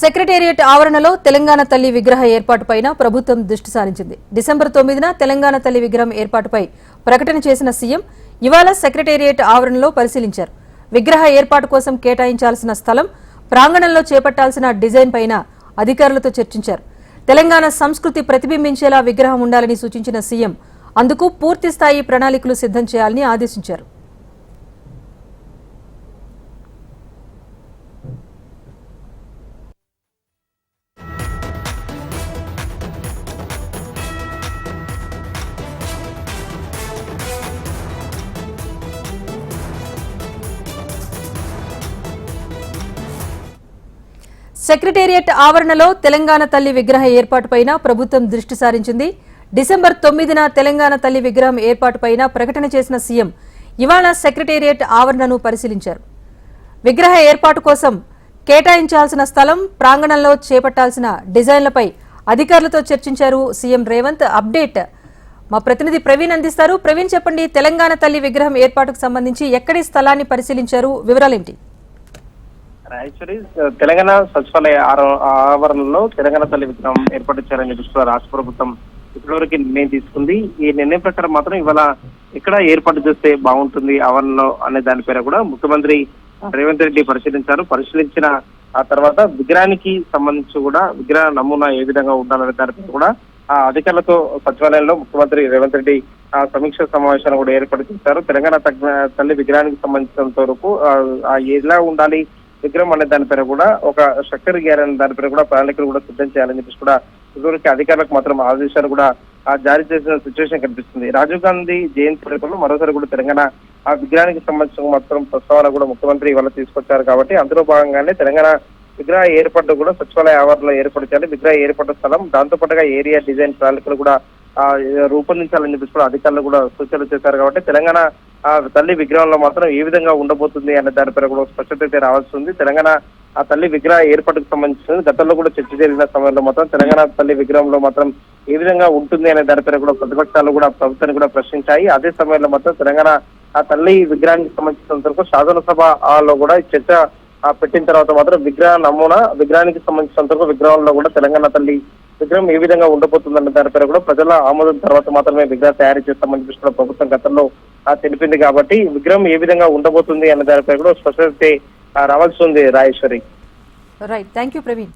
Secretariat ఆవరణలో తెలంగాణ తల్లి విగ్రహ ఏర్పాటుపైన ప్రభుత్వం దృష్టి సారించింది. డిసెంబర్ తొమ్మిదిన తెలంగాణ తల్లి విగ్రహం ఏర్పాటుపై ప్రకటన చేసిన సీఎం ఇవాళ సెక్రటేరియట్ ఆవరణలో పరిశీలించారు. విగ్రహ ఏర్పాటు కోసం కేటాయించాల్సిన స్థలం ప్రాంగణంలో చేపట్టాల్సిన డిజైన్ పైన అధికారులతో చర్చించారు. తెలంగాణ సంస్కృతి ప్రతిబింబించేలా విగ్రహం ఉండాలని సూచించిన సీఎం అందుకు పూర్తిస్థాయి ప్రణాళికలు సిద్ధం చేయాలని ఆదేశించారు. సెక్రటేరియట్ ఆవరణలో తెలంగాణ తల్లి విగ్రహ ఏర్పాటుపైన ప్రభుత్వం దృష్టి సారించింది. డిసెంబర్ తొమ్మిదిన తెలంగాణ తల్లి విగ్రహం ఏర్పాటుపైన ప్రకటన చేసిన సీఎం ఇవాళ సెక్రటేరియట్ ఆవరణను పరిశీలించారు. విగ్రహ ఏర్పాటు కోసం కేటాయించాల్సిన స్థలం ప్రాంగణంలో చేపట్టాల్సిన డిజైన్లపై అధికారులతో చర్చించారు సీఎం రేవంత్. అప్డేట్ మా ప్రతినిధి ప్రవీణ్ అందిస్తారు. ప్రవీణ్ చెప్పండి తెలంగాణ తల్లి విగ్రహం ఏర్పాటుకు సంబంధించి ఎక్కడి స్థలాన్ని పరిశీలించారు? వివరాలేంటి? యాక్చువల్లీ uh, తెలంగాణ సచివాలయ ఆవరణలో తెలంగాణ తల్లి విగ్రహం ఏర్పాటు చేయాలని చెప్పి రాష్ట్ర ప్రభుత్వం ఇప్పటివరకు నిర్ణయం తీసుకుంది. ఈ నిర్ణయం ప్రకారం మాత్రం ఇవాళ ఎక్కడ ఏర్పాటు చేస్తే బాగుంటుంది ఆవరణలో అనే దాని పేర కూడా ముఖ్యమంత్రి రేవంత్ రెడ్డి పరిశీలించారు. పరిశీలించిన ఆ తర్వాత విగ్రహానికి సంబంధించి కూడా విగ్రహ నమూనా ఏ విధంగా ఉండాలనే దానిపై కూడా ఆ అధికారులతో సచివాలయంలో ముఖ్యమంత్రి రేవంత్ రెడ్డి ఆ సమీక్ష సమావేశాన్ని కూడా ఏర్పాటు చేశారు. తెలంగాణ తల్లి విగ్రహానికి సంబంధించినంత వరకు ఆ ఎలా ఉండాలి విగ్రహం అనే దానిపైన కూడా ఒక స్ట్రక్చర్ గేర్ అనే దానిపైన కూడా ప్రణాళికలు కూడా సిద్ధం చేయాలని చెప్పేసి కూడా ఇదివరకు అధికారులకు మాత్రం ఆదేశాలు కూడా ఆ, జారీ చేసిన సిచ్యువేషన్ కనిపిస్తుంది. రాజీవ్ గాంధీ జయంతి వేడుకల్లో మరోసారి కూడా తెలంగాణ ఆ విగ్రహానికి సంబంధించిన మాత్రం ప్రస్తావన కూడా ముఖ్యమంత్రి ఇవాళ తీసుకొచ్చారు కాబట్టి అందులో భాగంగానే తెలంగాణ విగ్రహ ఏర్పాటు కూడా సచివాలయ ఆవరణలో ఏర్పాటు చేయాలి. విగ్రహ ఏర్పాటు స్థలం దాంతో పాటుగా ఏరియా డిజైన్ ప్రణాళికలు కూడా రూపొందించాలని చెప్పేసి కూడా అధికారులు కూడా సూచనలు చేశారు కాబట్టి తెలంగాణ ఆ తల్లి విగ్రహంలో మాత్రం ఏ విధంగా ఉండబోతుంది అనే దానిపై కూడా స్పష్టత అయితే రావాల్సి ఉంది. తెలంగాణ ఆ తల్లి విగ్రహ ఏర్పాటుకు సంబంధించిన గతంలో కూడా చర్చ జరిగిన సమయంలో మాత్రం తెలంగాణ తల్లి విగ్రహంలో మాత్రం ఏ విధంగా ఉంటుంది అనే దానిపై కూడా ప్రతిపక్షాలు కూడా ప్రభుత్వాన్ని కూడా ప్రశ్నించాయి. అదే సమయంలో మాత్రం తెలంగాణ ఆ తల్లి విగ్రహానికి సంబంధించినంత వరకు శాసనసభ లో కూడా చర్చ పెట్టిన తర్వాత మాత్రం విగ్రహ నమూనా విగ్రహానికి సంబంధించినంత వరకు విగ్రహంలో కూడా తెలంగాణ తల్లి విగ్రహం ఏ విధంగా ఉండబోతుందన్న దానిపై కూడా ప్రజల ఆమోదం తర్వాత మాత్రమే విగ్రహం తయారు చేస్తామని చెప్పేసి కూడా ప్రభుత్వం గతంలో తెలిపింది కాబట్టి విగ్రహం ఏ విధంగా ఉండబోతుంది అన్న దానిపై కూడా స్పష్టత రావాల్సి ఉంది Rajeshwari. Right thank you Praveen